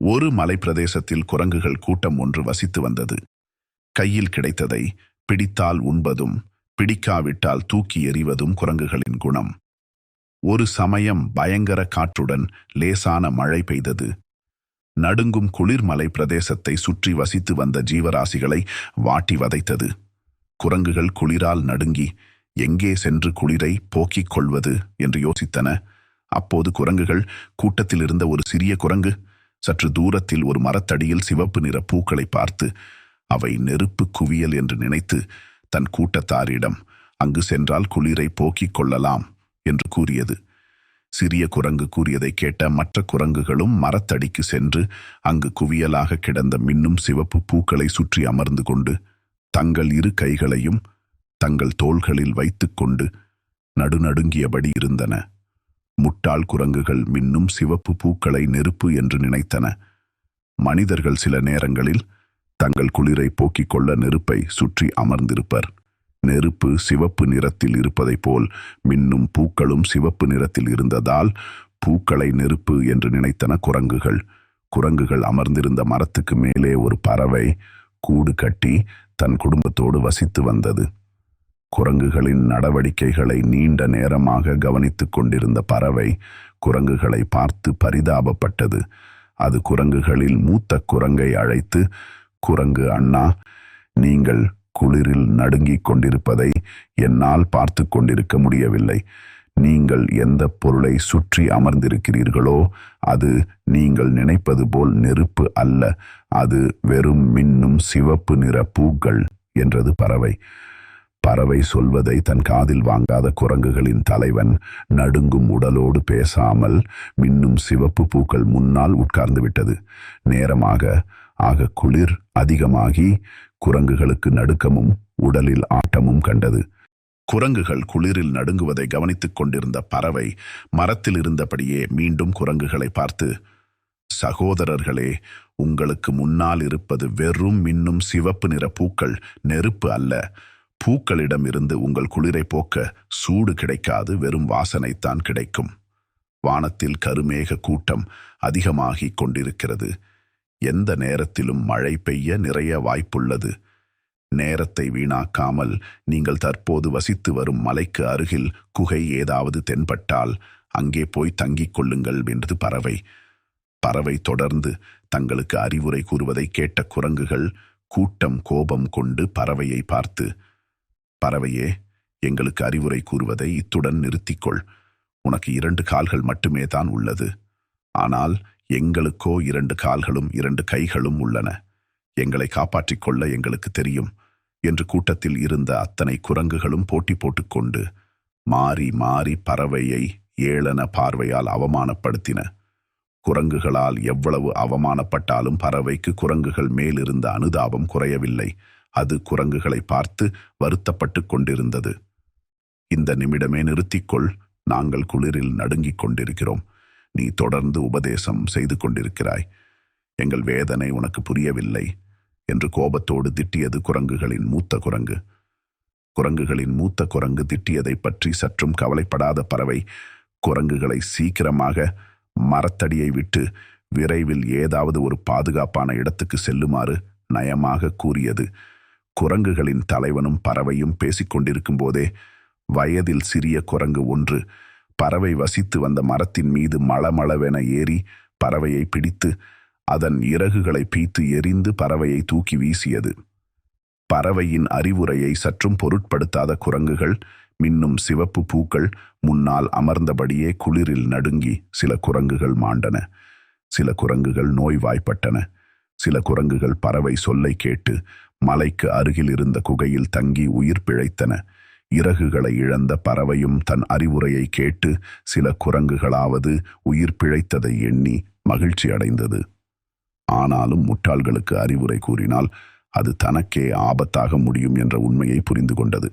ஒரு மலைப்பிரதேசத்தில் குரங்குகள் கூட்டம் ஒன்று வசித்து வந்தது. கையில் கிடைத்ததை பிடித்தால் உண்பதும் பிடிக்காவிட்டால் தூக்கி எறிவதும் குரங்குகளின் குணம். ஒரு சமயம் பயங்கர காற்றுடன் லேசான மழை பெய்தது. நடுங்கும் குளிர்மலை பிரதேசத்தை சுற்றி வசித்து வந்த ஜீவராசிகளை வாட்டி வதைத்தது. குரங்குகள் குளிரால் நடுங்கி எங்கே சென்று குளிரை போக்கிக் கொள்வது? என்று யோசித்தன. அப்போது குரங்குகள் கூட்டத்தில் இருந்த ஒரு சிறிய குரங்கு சற்று தூரத்தில் ஒரு மரத்தடியில் சிவப்பு நிற பூக்களை பார்த்து அவை நெருப்பு குவியல் என்று நினைத்து தன் கூட்டத்தாரிடம் அங்கு சென்றால் குளிரை போக்கிக் கொள்ளலாம் என்று கூறியது. சிறிய குரங்கு கூறியதை கேட்ட மற்ற குரங்குகளும் மரத்தடிக்கு சென்று அங்கு குவியலாக கிடந்த மின்னும் சிவப்பு பூக்களை சுற்றி அமர்ந்து கொண்டு தங்கள் இரு கைகளையும் தங்கள் தோள்களில் வைத்துக்கொண்டு நடுநடுங்கியபடி இருந்தன. முட்டாள் குரங்குகள் மின்னும் சிவப்பு பூக்களை நெருப்பு என்று நினைத்தன. மனிதர்கள் சில நேரங்களில் தங்கள் குளிரை போக்கிக் கொள்ள நெருப்பை சுற்றி அமர்ந்திருப்பர். நெருப்பு சிவப்பு நிறத்தில் இருப்பதைப் போல் மின்னும் பூக்களும் சிவப்பு நிறத்தில் இருந்ததால் பூக்களை நெருப்பு என்று நினைத்தன குரங்குகள். குரங்குகள் அமர்ந்திருந்த மரத்துக்கு மேலே ஒரு பறவை கூடு கட்டி தன் குடும்பத்தோடு வசித்து வந்தது. குரங்குகளின் நடவடிக்கைகளை நீண்ட நேரமாக கவனித்துக் கொண்டிருந்த பறவை குரங்குகளை பார்த்து பரிதாபப்பட்டது. அது குரங்குகளில் மூத்த குரங்கை அழைத்து குரங்கு அண்ணா நீங்கள் குளிரில் நடுங்கிக் கொண்டிருப்பதை என்னால் பார்த்து கொண்டிருக்க முடியவில்லை. நீங்கள் எந்த பொருளை சுற்றி அமர்ந்திருக்கிறீர்களோ அது நீங்கள் நினைப்பது போல் நெருப்பு அல்ல. அது வெறும் மின்னும் சிவப்பு நிற பூக்கள் என்றது பறவை. பறவை சொல்வதை தன் காதில் வாங்காத குரங்குகளின் தலைவன் நடுங்கும் உடலோடு பேசாமல் மின்னும் சிவப்பு பூக்கள் முன்னால் உட்கார்ந்து விட்டது. நேரமாக ஆக குளிர் அதிகமாகி குரங்குகளுக்கு நடுக்கமும் உடலில் ஆட்டமும் கண்டது. குரங்குகள் குளிரில் நடுங்குவதை கவனித்துக் கொண்டிருந்த பறவை மரத்தில் இருந்தபடியே மீண்டும் குரங்குகளை பார்த்து சகோதரர்களே உங்களுக்கு முன்னால் இருப்பது வெறும் மின்னும் சிவப்பு நிற பூக்கள் நெருப்பு அல்ல. பூக்களிடம் இருந்து உங்கள் குளிரை போக்க சூடு கிடைக்காது வெறும் வாசனைத்தான் கிடைக்கும். வானத்தில் கருமேக கூட்டம் அதிகமாகிக் கொண்டிருக்கிறது. எந்த நேரத்திலும் மழை பெய்ய நிறைய வாய்ப்புள்ளது. நேரத்தை வீணாக்காமல் நீங்கள் தற்போது வசித்து வரும் மலைக்கு அருகில் குகை ஏதாவது தென்பட்டால் அங்கே போய் தங்கிக் கொள்ளுங்கள் என்றது பறவை. பறவை தொடர்ந்து தங்களுக்கு அறிவுரை கூறுவதை கேட்ட குரங்குகள் கூட்டம் கோபம் கொண்டு பறவையை பார்த்து பறவையே எங்களுக்கு அறிவுரை கூறுவதை இத்துடன் நிறுத்திக்கொள். உனக்கு இரண்டு கால்கள் மட்டுமே தான் உள்ளது. ஆனால் எங்களுக்கோ இரண்டு கால்களும் இரண்டு கைகளும் உள்ளன. எங்களை காப்பாற்றிக் கொள்ள எங்களுக்கு தெரியும். என்று கூட்டத்தில் இருந்த அத்தனை குரங்குகளும் போட்டி போட்டுக்கொண்டு மாறி மாறி பறவையை ஏளன பார்வையால் அவமானப்படுத்தின. குரங்குகளால் எவ்வளவு அவமானப்பட்டாலும் பறவைக்கு குரங்குகள் மேலிருந்த அனுதாபம் குறையவில்லை. அது குரங்குகளை பார்த்து வருத்தப்பட்டு கொண்டிருந்தது. இந்த நிமிடமே நிறுத்திக்கொள் நாங்கள் குளிரில் நடுங்கிக் கொண்டிருக்கிறோம். நீ தொடர்ந்து உபதேசம் செய்து கொண்டிருக்கிறாய். எங்கள் வேதனை உனக்கு புரியவில்லை என்று கோபத்தோடு திட்டியது குரங்குகளின் மூத்த குரங்கு. குரங்குகளின் மூத்த குரங்கு திட்டியதைப் பற்றி சற்றும் கவலைப்படாத பறவை குரங்குகளை சீக்கிரமாக மரத்தடியை விட்டு விரைவில் ஏதாவது ஒரு பாதுகாப்பான இடத்துக்கு செல்லுமாறு நயமாக கூறியது. குரங்குகளின் தலைவனும் பறவையும் பேசிக்கொண்டிருக்கும் போதே வயதில் சிறிய குரங்கு ஒன்று பறவை வசித்து வந்த மரத்தின் மீது மளமளவென ஏறி பறவையை பிடித்து அதன் இறகுகளை பீத்து எரிந்து பறவையை தூக்கி வீசியது. பறவையின் அறிவுரையை சற்றும் பொருட்படுத்தாத குரங்குகள் மின்னும் சிவப்பு பூக்கள் முன்னால் அமர்ந்தபடியே குளிரில் நடுங்கி சில குரங்குகள் மாண்டன. சில குரங்குகள் நோய்வாய்ப்பட்டன. சில குரங்குகள் பறவை சொல்லை கேட்டு மலைக்கு அருகில் இருந்த குகையில் தங்கி உயிர் பிழைத்தன. இறகுகளை இழந்த பறவையும் தன் அறிவுரையை கேட்டு சில குரங்குகளாவது உயிர் பிழைத்ததை எண்ணி மகிழ்ச்சி அடைந்தது. ஆனாலும் முட்டாள்களுக்கு அறிவுரை கூறினால் அது தனக்கே ஆபத்தாக முடியும் என்ற உண்மையை புரிந்து கொண்டது.